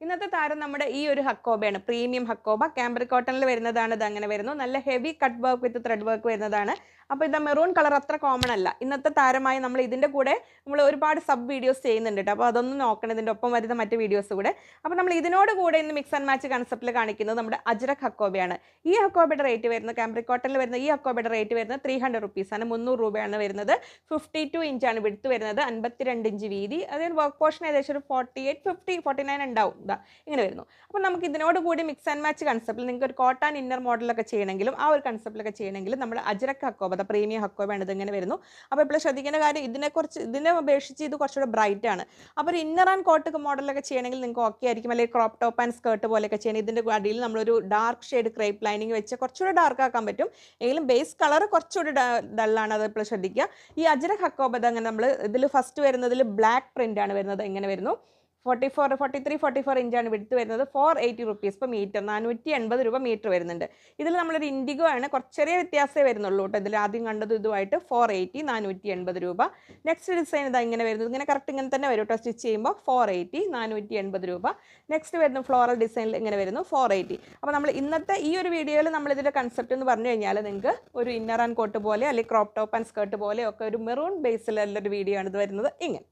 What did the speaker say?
ഇന്നത്തെ താരം നമ്മുടെ ഈ ഒരു ഹക്കോബയാണ്. പ്രീമിയം ഹക്കോബ. ക്യാമ്പ്രിക് കോട്ടണിൽ വരുന്നതാണ്. ഇത് അങ്ങനെ വരുന്നു. നല്ല heavy cut work with thread work വരുന്നതാണ്. അപ്പോൾ ഇതാ മെറൂൺ കളർ അത്ര കോമൺ അല്ല. ഇന്നത്തെ താരമായി നമ്മൾ ഇതിന്റെ കൂടെ നമ്മൾ ഒരുപാട് സബ് വീഡിയോസ് ചെയ്യുന്നുണ്ട് കേട്ടോ അപ്പോൾ അതൊന്നും നോക്കണം. ഇതിന്റെ ഒപ്പം വരുന്ന മറ്റ് വീഡിയോസ് കൂടെ. അപ്പോൾ നമ്മൾ ഇതിനോട് കൂടെ ഇന്ന് മിക്സ് ആൻഡ് മാച്ച് കൺസെപ്റ്റിൽ കാണിക്കുന്നത് നമ്മുടെ അജ്രക് ഹക്കോബയാണ്. ഈ ഹക്കോബയുടെ റേറ്റ് വരുന്നത് കാമ്പ്രിക്കോട്ടലിൽ വരുന്ന ഈ ഹക്കോബയുടെ റേറ്റ് വരുന്നത് ത്രീ ഹൺഡ്രഡ് റുപ്പീസാണ് മുന്നൂറ് രൂപയാണ് വരുന്നത്. ഫിഫ്റ്റി ടു ഇഞ്ചാണ് വിടുത്ത് വരുന്നത്. അൻപത്തിരണ്ട് ഇഞ്ച് വീതി. അതായത് വർക്ക് പോർഷൻ ഏകദേശം ഒരു forty eight fifty forty nine ഉണ്ടാവും. ഇതാ ഇങ്ങനെ വരുന്നു. അപ്പോൾ നമുക്ക് ഇതിനോട് കൂടി മിക്സ് ആൻഡ് മാച്ച് കൺസെപ്റ്റിൽ നിങ്ങൾക്ക് ഒരു കോട്ടൺ ഇന്നർ മോഡലൊക്കെ ചെയ്യണമെങ്കിലും ആ ഒരു കൺസെപ്റ്റിലൊക്കെ ചെയ്യണമെങ്കിലും നമ്മുടെ അജ്രക് ഹക്കോബ ദ പ്രീമിയം ഹക്കോ വേണ്ടത് ഇങ്ങനെ വരുന്നു. അപ്പോൾ ഇപ്പോൾ ശ്രദ്ധിക്കേണ്ട കാര്യം ഇതിനെക്കുറിച്ച് ഇതിനെ അപേക്ഷിച്ച് ഇത് കുറച്ചുകൂടെ ബ്രൈറ്റ് ആണ് അപ്പോൾ ഒരു ഇന്നർ ആൻഡ് കോട്ട് മോഡലൊക്കെ ചെയ്യണമെങ്കിൽ നിങ്ങൾക്ക് ഓക്കെ ആയിരിക്കും. അല്ലെങ്കിൽ ക്രോപ്പ് ടോപ്പ് ആൻഡ് സ്കേർട്ട് പോലെയൊക്കെ ചെയ്യണം. ഇതിന്റെ അടിയിൽ നമ്മളൊരു ഡാർക്ക് ഷെയ്ഡ് ക്രേപ്പ് ലൈനിങ് വെച്ച് കുറച്ചുകൂടെ ഡാർക്ക് ആക്കാൻ പറ്റും. എങ്കിലും ബേസ് കളർ കുറച്ചുകൂടി ഡള്ളാണ് അത് ഇപ്പോൾ ശ്രദ്ധിക്കുക. ഈ അജര ഹക്കോബത് അങ്ങനെ നമ്മൾ ഇതിൽ ഫസ്റ്റ് വരുന്നതിൽ ബ്ലാക്ക് പ്രിന്റ് ആണ് വരുന്നത്. എങ്ങനെ വരുന്നു? Forty four forty three forty four ഇഞ്ചാണ് വിടുത്ത് വരുന്നത്. Four eighty rupees per metre നാനൂറ്റി എൺപത് രൂപ മീറ്റർ വരുന്നുണ്ട്. ഇതിൽ നമ്മളൊരു ഇൻഡിഗോ ആണ്. കുറച്ച് ചെറിയ വ്യത്യാസമേ വരുന്നുള്ളൂ കേട്ടോ. ഇതിൽ ആദ്യം കണ്ടത് ഇതുമായിട്ട് ഫോർ എയ്റ്റി നാനൂറ്റി എൺപത് രൂപ. നെക്സ്റ്റ് ഡിസൈൻ ഇതാ ഇങ്ങനെ വരുന്നത്. ഇങ്ങനെ കറക്റ്റ് ഇങ്ങനെ തന്നെ വരും കേട്ടോ സ്റ്റിച്ച് ചെയ്യുമ്പോൾ. ഫോർ എയ്റ്റി നാനൂറ്റി എൺപത് രൂപ. നെക്സ്റ്റ് വരുന്ന ഫ്ലോറൽ ഡിസൈനിൽ ഇങ്ങനെ വരുന്നു. ഫോർ എയ്റ്റി അപ്പോൾ നമ്മൾ ഇന്നത്തെ ഈ ഒരു വീഡിയോയിൽ നമ്മൾ കൺസെപ്റ്റ് എന്ന് പറഞ്ഞു കഴിഞ്ഞാൽ നിങ്ങൾക്ക് ഒരു ഇന്നർ ആൻഡ് കോട്ട് പോലെ അല്ലെങ്കിൽ ക്രോപ്പ് ടോപ്പ് ആൻഡ് സ്കേർട്ട് പോലെ ഒക്കെ ഒരു മെറൂൺ ബേസിലുള്ള ഒരു വീഡിയോ ആണ് ഇത് വരുന്നത്. ഇങ്ങനെ.